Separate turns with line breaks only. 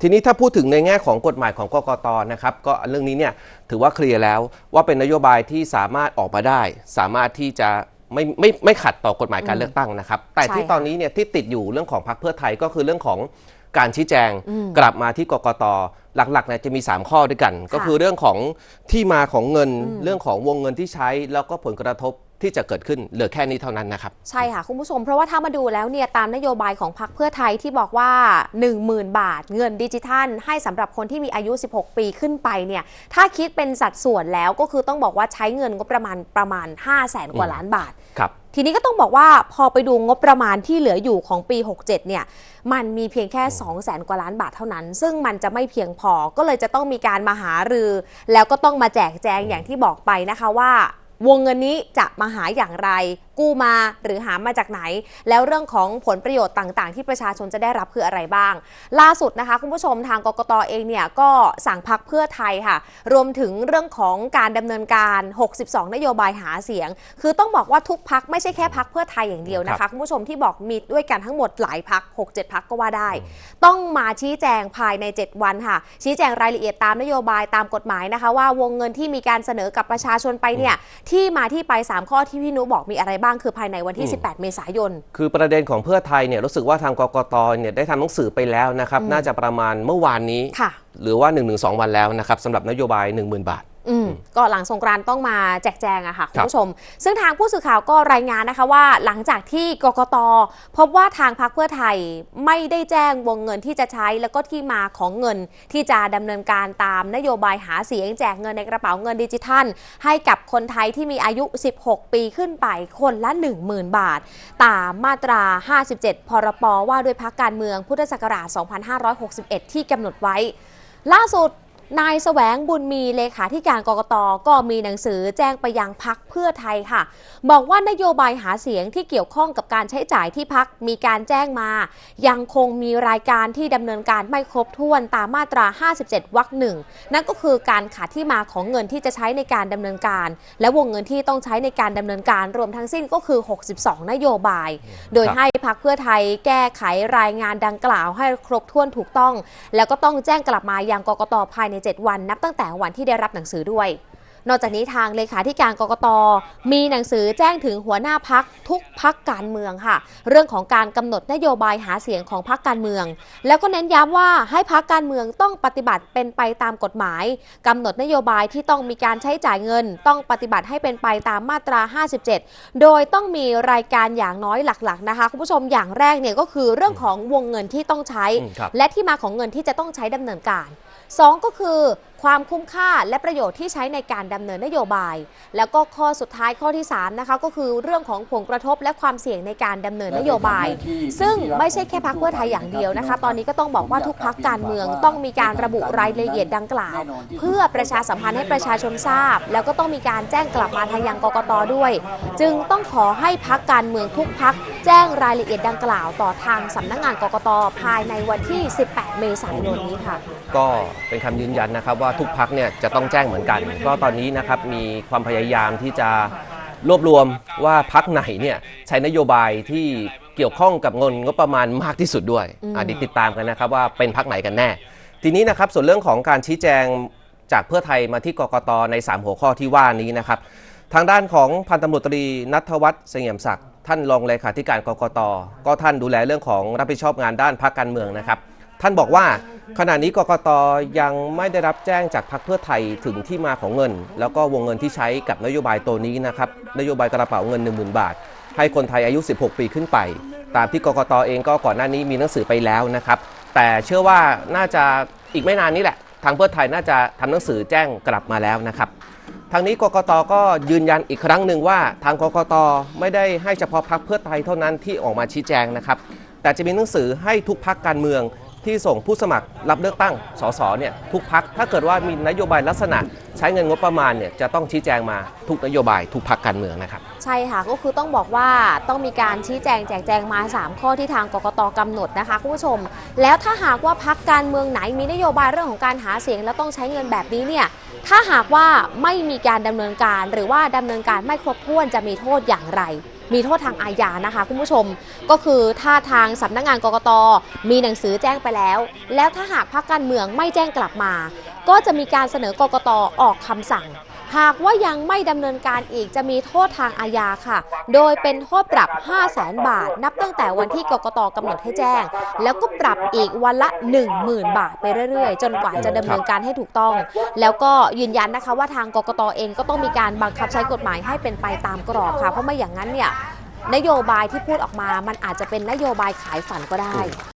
ทีนี้ถ้าพูดถึงในแง่ของกฎหมายของกกตนะครับก็เรื่องนี้เนี่ยถือว่าเคลียร์แล้วว่าเป็นนโยบายที่สามารถออกมาได้ สามารถที่จะไม่ไม่ไม่ขัดต่อกฎหมายการเลือกตั้งนะครับ แต่
ใช่
ที่
ค่ะ
ตอนนี้เนี่ยที่ติดอยู่เรื่องของพรรคเพื่อไทยก็คือเรื่องของการชี้แจง
อืม
กลับมาที่กกตหลักๆเนี่ยจะมี 3 ข้อด้วยกัน ก็คือเรื่องของที่มาของเงิน
อืม
เรื่องของวงเงินที่ใช้แล้วก็ผลกระทบ ที่จะเกิดขึ้นเหลือแค่นี้เท่านั้นนะครับ
ใช่ค่ะ คุณผู้ชม เพราะว่าถ้ามาดูแล้วเนี่ยตามนโยบายของพรรคเพื่อไทยที่บอกว่า 10,000 บาท เงินดิจิทัล ให้สำหรับคนที่มีอายุ 16 ปีขึ้นไปเนี่ยถ้าคิดเป็นสัดส่วนแล้วก็คือต้องบอกว่าใช้เงินงบประมาณประมาณ 5 0 0แสนกว่า
อืม
ล้านบาท
ครับ
ทีนี้ก็ต้องบอกว่าพอไปดูงบประมาณที่เหลืออยู่ของปี 67 เนี่ย มันมีเพียงแค่ 2 0 0แสนกว่าล้านบาทเท่านั้น ซึ่งมันจะไม่เพียงพอก็เลยจะต้องมีการมาหารือ แล้วก็ต้องมาแจกแจงอย่างที่บอกไปนะคะว่า วงเงินนี้จะมาหาอย่างไร กู้มาหรือหามาจากไหน แล้วเรื่องของผลประโยชน์ต่าง ๆ ที่ประชาชนจะได้รับคืออะไรบ้าง ล่าสุดนะคะคุณผู้ชมทางกกตเองเนี่ยก็สั่งพักเพื่อไทยค่ะ รวมถึงเรื่องของการดำเนินการ 62 นโยบายหาเสียง คือต้องบอกว่าทุกพักไม่ใช่แค่พักเพื่อไทยอย่างเดียวนะ
ครั
คะ
บ
คุณผู้ชมที่บอกมีด้วยกันทั้งหมดหลายพัก 6-7 พักก็ว่าได้ ต้องมาชี้แจงภายใน 7 วันค่ะ ชี้แจงรายละเอียดตามนโยบายตามกฎหมายนะคะ ว่าวงเงินที่มีการเสนอกับประชาชนไปเนี่ยที่มาที่ไป 3 ข้อที่พี่นุบอกมีอะไรบ้างคือภายในวันที่ 18 เมษายน
คือประเด็นของเพื่อไทยเนี่ยรู้สึกว่าทางกกตเนี่ยได้ทำหนังสือไปแล้วนะครับ น่าจะประมาณเมื่อวานนี้
ค่ะ
หรือว่า 1-2 วันแล้วนะครับสำหรับนโยบาย 10,000 บาท
อืมก็หลังสงกรานต์ต้องมาแจกแจงอะค่ะคุณ
ครับ
ผู้ชม ซึ่งทางผู้สื่อข่าวก็รายงานนะคะว่า หลังจากที่กกตพบว่าทางพรรคเพื่อไทยไม่ได้แจ้งวงเงินที่จะใช้ แล้วก็ที่มาของเงินที่จะดำเนินการตามนโยบายหาเสียงแจกเงินในกระเป๋าเงินดิจิทัล ให้กับคนไทยที่มีอายุ 16 ปีขึ้นไปคนละ 10,000 บาท ตามมาตรา 57 พรปว่าด้วยพักการเมืองพุทธศักราช 2561 ที่กำหนดไว้ ล่าสุด นายแสวงบุญมีเลขาธิการกรกตก็มีหนังสือแจ้งไปยังพักเพื่อไทยค่ะ บอกว่านโยบายหาเสียงที่เกี่ยวข้องกับการใช้จ่ายที่พักมีการแจ้งมา ยังคงมีรายการที่ดำเนินการไม่ครบถ้วนตามมาตรา 57 วรรคหนึ่งนั่นก็คือการขาดที่มาของเงินที่จะใช้ในการดำเนินการ และวงเงินที่ต้องใช้ในการดำเนินการรวมทั้งสิ้นก็คือ 62 นโยบาย โดยให้พักเพื่อไทยแก้ไขรายงานดังกล่าวให้ครบถ้วนถูกต้อง แล้วก็ต้องแจ้งกลับมายังกรกตภายใน 7 วันนับตั้งแต่วันที่ได้รับหนังสือด้วย นอกจากนี้ทางเลขาธิการกกต มีหนังสือแจ้งถึงหัวหน้าพักทุกพักการเมืองค่ะ เรื่องของการกำหนดนโยบายหาเสียงของพักการเมือง แล้วก็เน้นย้ำว่าให้พักการเมืองต้องปฏิบัติเป็นไปตามกฎหมายกำหนดนโยบายที่ต้องมีการใช้จ่ายเงิน ต้องปฏิบัติให้เป็นไปตามมาตรา 57 โดยต้องมีรายการอย่างน้อยหลักๆนะคะคุณผู้ชมอย่างแรกเนี่ยก็คือเรื่องของวงเงินที่ต้องใช้
อืมครับ
และที่มาของเงินที่จะต้องใช้ดำเนินการ 2 ก็คือความคุ้มค่าและประโยชน์ที่ใช้ในการดำเนินนโยบาย แล้วก็ข้อสุดท้ายข้อที่3นะคะก็คือเรื่องของผลกระทบและความเสี่ยงในการดำเนินนโยบาย ซึ่งไม่ใช่แค่พักเพื่อไทยอย่างเดียวนะคะ ตอนนี้ก็ต้องบอกว่าทุกพักการเมืองต้องมีการระบุรายละเอียดดังกล่าว เพื่อประชาสัมพันธ์ให้ประชาชนทราบ แล้วก็ต้องมีการแจ้งกลับมาทางยังกกตด้วย จึงต้องขอให้พักการเมืองทุกพัก แจ้งรายละเอียดดังกล่าวต่อทางสำนักงานกกตภายในวันที่ 18 เมษายนนี้ค่ะ
ก็เป็นคำยืนยันนะครับว่าทุกพักเนี่ยจะต้องแจ้งเหมือนกัน ก็ตอนนี้นะครับมีความพยายามที่จะรวบรวมว่าพักไหนเนี่ยใช้นโยบายที่เกี่ยวข้องกับเงินงบประมาณมากที่สุดด้วย
อืม
อะเดี๋ยวติดตามกันนะครับว่าเป็นพักไหนกันแน่ ทีนี้นะครับส่วนเรื่องของการชี้แจงจากเพื่อไทยมาที่กกตใน 3 หัวข้อที่ว่านี้นะครับ ทางด้านของพันตำรวจตรีนัทวัฒน์เสงี่ยมศักดิ์ ท่านรองเลขาธิการกกต ก็ท่านดูแลเรื่องของรับผิดชอบงานด้านพักการเมืองนะครับ ท่านบอกว่าขณะนี้กกตยังไม่ได้รับแจ้งจากพรรคเพื่อไทยถึงที่มาของเงิน แล้วก็วงเงินที่ใช้กับนโยบายตัวนี้นะครับนโยบายกระเป๋าเงิน 10,000 บาท ให้คนไทยอายุ 16 ปีขึ้นไป ตามที่กกตเองก็ก่อนหน้านี้มีหนังสือไปแล้วนะครับแต่เชื่อว่าน่าจะอีกไม่นานนี้แหละ ทางเพื่อไทยน่าจะทำหนังสือแจ้งกลับมาแล้วนะครับ ทางนี้กกตก็ยืนยันอีกครั้งหนึ่งว่า ทางกกตไม่ได้ให้เฉพาะพรรคเพื่อไทยเท่านั้นที่ออกมาชี้แจงนะครับ แต่จะมีหนังสือให้ทุกพักการเมืองที่ส่งผู้สมัครรับเลือกตั้งสสเนี่ยทุกพักถ้าเกิดว่ามีนโยบายลักษณะ ใช้เงินงบประมาณเนี่ยจะต้องชี้แจงมาทุกนโยบายทุกพักการเมืองนะครับ
ใช่ค่ะก็คือต้องบอกว่าต้องมีการชี้แจงแจกแจงมา 3 ข้อที่ทางกกตกำหนดนะคะคุณผู้ชม แล้วถ้าหากว่าพักการเมืองไหนมีนโยบายเรื่องของการหาเสียงแล้วต้องใช้เงินแบบนี้เนี่ยถ้าหากว่าไม่มีการดำเนินการ หรือว่าดำเนินการไม่ครบถ้วนจะมีโทษอย่างไร มีโทษทางอาญานะคะคุณผู้ชม ก็คือถ้าทางสำนักงานกกตมีหนังสือแจ้งไปแล้ว แล้วถ้าหากพรรคการเมืองไม่แจ้งกลับมา ก็จะมีการเสนอกกตออกคำสั่ง หากว่ายังไม่ดำเนินการอีกจะมีโทษทางอาญาค่ะ โดยเป็นโทษปรับ 5 0 0แสนบาท นับตั้งแต่วันที่กกตกำหนดให้แจ้ง แล้วก็ปรับอีกวันละ 10,000 บาทไปเรื่อยๆ จนกว่าจะดำเนินการให้ถูกต้อง แล้วก็ยืนยันนะคะว่าทางกกตเองก็ต้องมีการบังคับใช้กฎหมายให้เป็นไปตามกรอบค่ะ เพราะไม่อย่างนั้นเนี่ยนโยบายที่พูดออกมา มันอาจจะเป็นนโยบายขายฝันก็ได้